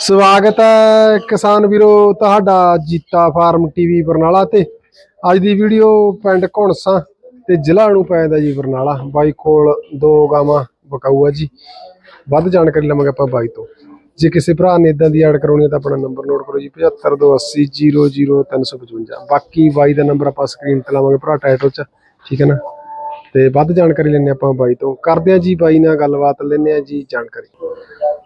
ਸਵਾਗਤ ਹੈ ਕਿਸਾਨ ਵੀਰੋ, ਤੁਹਾਡਾ ਜੀਤਾ ਫਾਰਮ ਟੀਵੀ ਬਰਨਾਲਾ ਤੇ। ਅੱਜ ਦੀ ਵੀਡੀਓ ਪਿੰਡ ਘੁਣਸਾ ਤੇ ਜ਼ਿਲ੍ਹਾ ਨੂੰ ਪੈਂਦਾ ਜੀ ਬਰਨਾਲਾ। ਬਾਈ ਕੋਲ ਦੋ ਗਾਵਾਂ ਬਕਾਊ ਆ ਜੀ। ਵੱਧ ਜਾਣਕਾਰੀ ਲਵਾਂਗੇ ਆਪਾਂ ਬਾਈ ਤੋਂ। ਜੇ ਕਿਸੇ ਭਰਾ ਨੇ ਇਦਾਂ ਦੀ ਐਡ ਕਰਾਉਣੀ ਹੈ ਤਾਂ ਆਪਣਾ ਨੰਬਰ ਨੋਟ ਕਰੋ ਜੀ 7528000355 ਬਾਕੀ ਬਾਈ ਦਾ ਨੰਬਰ ਆਪਾਂ ਸਕਰੀਨ ਤੇ ਲਾਵਾਂਗੇ ਭਰਾ ਟਾਈਟਲ 'ਚ, ਠੀਕ ਹੈ ਨਾ? ਤੇ ਵੱਧ ਜਾਣਕਾਰੀ ਲੈਣੇ ਆਪਾਂ ਬਾਈ ਤੋਂ। ਕਰਦੇ ਆ ਜੀ ਬਾਈ ਨਾਲ ਗੱਲਬਾਤ ਲੈਣੇ ਆ ਜੀ ਜਾਣਕਾਰੀ।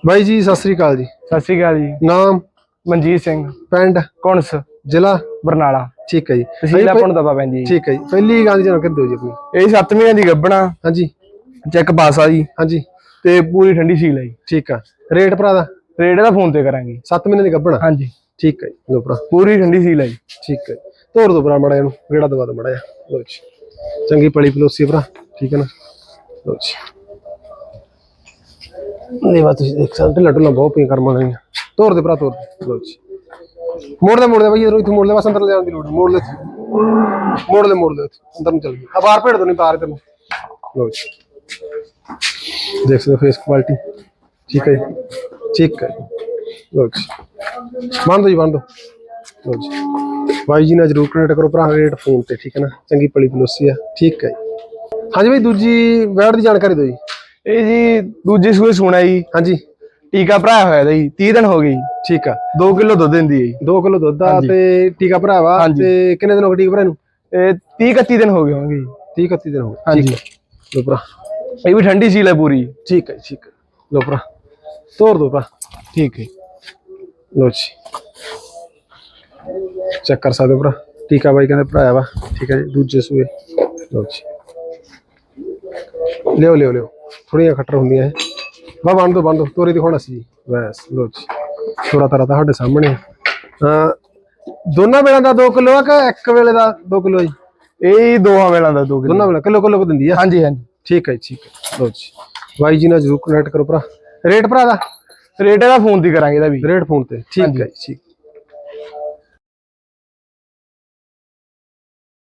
ਬਾਈ ਜੀ ਸਤਿ ਸ੍ਰੀ ਅਕਾਲ ਜੀ। ਸਤਿ ਸ਼੍ਰੀ ਅਕਾਲ ਜੀ। ਨਾਮ? ਮਨਜੀਤ ਸਿੰਘ। ਪਿੰਡ? ਕੁਣਸ ਜ਼ਿਲ੍ਹਾ? ਬਰਨਾਲਾ। ਠੀਕ ਹੈ ਜੀ। ਤਹਿਸੀਲ ਆਪਣ ਦਬਾ ਪੈਂਦੀ ਜੀ। ਠੀਕ ਹੈ ਜੀ। ਪਹਿਲੀ ਗੱਲ ਜਾਣ ਕਰ ਦਿਓ ਜੀ ਆਪਣੀ? ਇਹ 7 ਮਹੀਨਿਆਂ ਦੀ ਗੱਬਣਾ ਹਾਂਜੀ। ਚੈੱਕ ਪਾਸ ਆ ਜੀ। ਹਾਂਜੀ। ਤੇ ਪੂਰੀ ਠੰਡੀ ਸੀਲ ਆ ਜੀ। ਠੀਕ ਆ। ਰੇਟ ਭਰਾ ਦਾ? ਰੇਟ ਦਾ ਫੋਨ ਤੇ ਕਰਾਂਗੇ। 7 ਮਹੀਨੇ ਦੀ ਗੱਭਣਾ? ਹਾਂਜੀ। ਠੀਕ ਹੈ ਜੀ। ਲੋ ਭਰਾ। ਪੂਰੀ ਠੰਡੀ ਸੀਲ ਆ ਜੀ। ਠੀਕ ਹੈ ਤੋਰ ਦੋ ਭਰਾ ਮੜਾ ਇਹਨੂੰ। ਰੇੜਾ ਦਵਾ ਦੋ ਮੜਾ ਜਾ ਲੋ ਜੀ। ਚੰਗੀ ਪਲੀ ਪਲੋਸੀ ਭਰਾ, ਠੀਕ ਹੈ ਨਾ? ਲੋ ਜੀ। ਲੇਵਾ ਤੁਸੀਂ ਦੇਖ ਸਕਦੇ ਲੱਡੂ ਲਾ ਬਹੁਤ ਪੀ ਕਰਮਾਂ ਨਹੀਂ ਤੋਰ ਦੇ ਭਰਾ, ਤੋਰ ਦੇ। ਲੋ ਜੀ। ਮੋੜ ਦੇ ਮੋੜ ਦੇ, ਬਈ, ਇਧਰੋਂ ਇੱਥੋਂ ਮੋੜ ਦੇ, ਬਸ ਅੰਦਰ ਲੈ ਜਾਣ ਦੀ ਲੋੜ ਨੀ। ਮੋੜ ਲੈ ਮੋੜ ਲੈ ਮੋੜ ਲੈ ਅੰਦਰ ਨੂੰ ਚੱਲ ਗਈ। ਆ ਬਾਹਰ ਭੇੜ ਦੋ ਨਹੀਂ, ਬਾਹਰ ਤੈਨੂੰ। ਲੋ ਜੀ। ਦੇਖ ਸਕਦੇ ਫੇਸ ਕੁਆਲਿਟੀ ਠੀਕ ਹੈ ਜੀ। ਠੀਕ ਹੈ ਲੋ ਜੀ। ਬੰਦ ਦੋ ਜੀ, ਬੰਦ ਦੋ ਲੋ ਜੀ। ਬਾਈ ਜੀ ਨਾਲ ਜਰੂਰ ਕਨੈਕਟ ਕਰੋ ਭਰਾ ਰੇਟ ਫੋਨ ਤੇ ਠੀਕ ਹੈ ਨਾ? ਚੰਗੀ ਪਲੀ ਪਲੋਸੀ ਆ ਠੀਕ ਹੈ ਹਾਂਜੀ ਬਾਈ ਦੂਜੀ ਵੈਟ ਦੀ ਜਾਣਕਾਰੀ ਦਿਓ ਜੀ। ਇਹ ਜੀ ਦੂਜੀ ਸੂਏ ਸੁਣਾ ਜੀ। ਹਾਂਜੀ। ਟੀਕਾ ਭਰਾਇਆ ਹੋਇਆ ਦਾ ਜੀ 30 ਦਿਨ ਹੋ ਗਏ ਜੀ। ਠੀਕ ਆ। 2 ਕਿਲੋ ਦੁੱਧ ਦਿੰਦੀ ਹੈ ਜੀ। 2 ਕਿਲੋ ਦੁੱਧ ਆ। ਤੇ ਟੀਕਾ ਭਰਾਵਾ। ਤੇ ਕਿੰਨੇ ਦਿਨ ਹੋ ਗਏ ਟੀਕਾ ਭਰਾ ਨੂੰ? ਇਹ 30 31 ਦਿਨ ਹੋ ਗਏ ਹੋਣਗੇ ਜੀ। 30 31 ਦਿਨ ਹੋ ਗਏ। ਹਾਂਜੀ। ਲੋ ਭਰਾ। ਇਹ ਵੀ ਠੰਡੀ ਸੀਲ ਹੈ ਪੂਰੀ। ਠੀਕ ਹੈ ਠੀਕ ਹੈ ਲੋ ਭਰਾ। ਤੋੜ ਦੋ ਭਰਾ। ਠੀਕ ਹੈ। ਲੋ ਜੀ। ਚੈੱਕ ਕਰ ਸਕਦੇ ਹੋ ਭਰਾ। ਟੀਕਾ ਬਾਈ ਕਹਿੰਦੇ ਭਰਾਇਆ ਵਾ। ਠੀਕ ਹੈ ਜੀ ਦੂਜੇ ਸੂਏ। ਲੋ ਜੀ। ਲਿਓ ਲਿਓ ਲਿਓ। ਥੋੜੀਆਂ ਖੱਟਰ ਹੁੰਦੀਆਂ ਇਹ। ਵਾ ਬੰਦ ਦੋ ਬੰਦ ਦੋ। ਤੋਰੀ ਦਿਖਾਉਣਾ ਸੀ ਜੀ। ਬਸ ਲੋ ਜੀ। ਥੋੜਾ ਤਰਾ ਤੁਹਾਡੇ ਸਾਹਮਣੇ ਹਾਂ ਦੋਨਾਂ ਵੇਲੇ ਦਾ 2 ਕਿਲੋ ਆ ਕਿ ਇੱਕ ਵੇਲੇ ਦਾ 2 ਕਿਲੋ ਜੀ? ਇਹ ਦੋਹਾਂ ਵੇਲਾਂ ਦਾ 2 ਕਿਲੋ। ਦੋਨਾਂ ਵੇਲੇ ਕਿਲੋ ਕਿਲੋ ਦਿੰਦੀ ਆ। ਹਾਂਜੀ ਹਾਂਜੀ। ਠੀਕ ਹੈ ਜੀ, ਠੀਕ ਹੈ। ਲੋ ਜੀ। ਬਾਈ ਜੀ ਨਾਲ ਜਰੂਰ ਕਨੈਕਟ ਕਰੋ ਭਰਾ। ਰੇਟ ਭਰਾ ਦਾ? ਰੇਟ ਇਹਦਾ ਫੋਨ ਤੇ ਕਰਾਂਗੇ ਇਹਦਾ ਵੀ। ਰੇਟ ਫੋਨ ਤੇ। ਠੀਕ ਹੈ ਜੀ, ਠੀਕ।